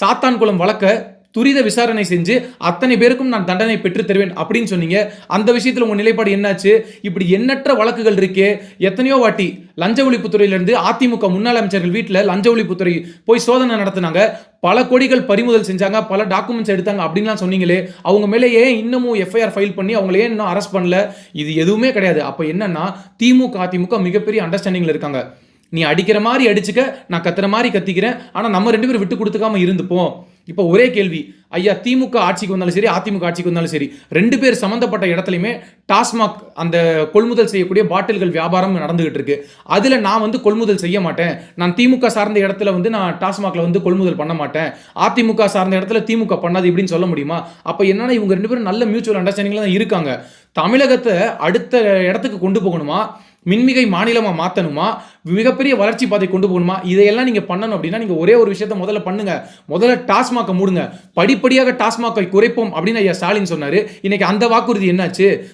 சாத்தான் குளம் வழக்க துரித விசாரணை செஞ்சு அத்தனை பேருக்கும் நான் தண்டனை பெற்று தருவேன் அப்படின்னு சொன்னீங்க. அந்த விஷயத்தில் உங்கள் நிலைப்பாடு என்னாச்சு? இப்படி எண்ணற்ற வழக்குகள் இருக்கே. எத்தனையோ வாட்டி லஞ்ச ஒழிப்புத்துறையிலிருந்து அதிமுக முன்னாள் அமைச்சர்கள் வீட்டில் லஞ்ச ஒழிப்புத்துறை போய் சோதனை நடத்தினாங்க. பல கோடிகள் பறிமுதல் செஞ்சாங்க. பல டாக்குமெண்ட்ஸ் எடுத்தாங்க அப்படின்லாம் சொன்னீங்களே. அவங்க மேலே ஏன் இன்னமும் எஃப்ஐஆர் ஃபைல் பண்ணி அவங்கள ஏன் இன்னும் அரெஸ்ட் பண்ணல? இது எதுவுமே கிடையாது. அப்போ என்னன்னா திமுக அதிமுக மிகப்பெரிய அண்டர்ஸ்டாண்டிங்கில் இருக்காங்க. நீ அடிக்கிற மாதிரி அடிச்சுக்க நான் கத்துற மாதிரி கத்திக்கிறேன். ஆனால் நம்ம ரெண்டு பேரும் விட்டு கொடுத்துக்காம இருந்துப்போம். இப்போ ஒரே கேள்வி. ஐயா திமுக ஆட்சிக்கு வந்தாலும் சரி அதிமுக ஆட்சிக்கு வந்தாலும் சரி ரெண்டு பேர் சம்மந்தப்பட்ட இடத்துலையுமே டாஸ்மாக் அந்த கொள்முதல் செய்யக்கூடிய பாட்டில்கள் வியாபாரம் நடந்துகிட்டு இருக்கு. அதில் நான் வந்து கொள்முதல் செய்ய மாட்டேன். நான் திமுக சார்ந்த இடத்துல வந்து நான் டாஸ்மாக்ல வந்து கொள்முதல் பண்ண மாட்டேன். அதிமுக சார்ந்த இடத்துல திமுக பண்ணாது இப்படின்னு சொல்ல முடியுமா? அப்போ என்னன்னா இவங்க ரெண்டு பேரும் நல்ல மியூச்சுவல் அண்டர்ஸ்டாண்டிங்ல தான் இருக்காங்க. தமிழகத்தை அடுத்த இடத்துக்கு கொண்டு போகணுமா? மின்மிகை மாநிலமாக மாற்றணுமா மிகப்பெரிய வளர்ச்சி பாதை கொண்டு போகணுமா? இதையெல்லாம் நீங்கள் பண்ணணும் அப்படின்னா நீங்கள் ஒரே ஒரு விஷயத்த முதல்ல பண்ணுங்க. முதல்ல டாஸ்மாக்கை மூடுங்க. படிப்படியாக டாஸ்மாக்கை குறைப்போம் அப்படின்னு ஐயா ஸ்டாலின் சொன்னார். இன்னைக்கு அந்த வாக்குறுதி என்னாச்சு?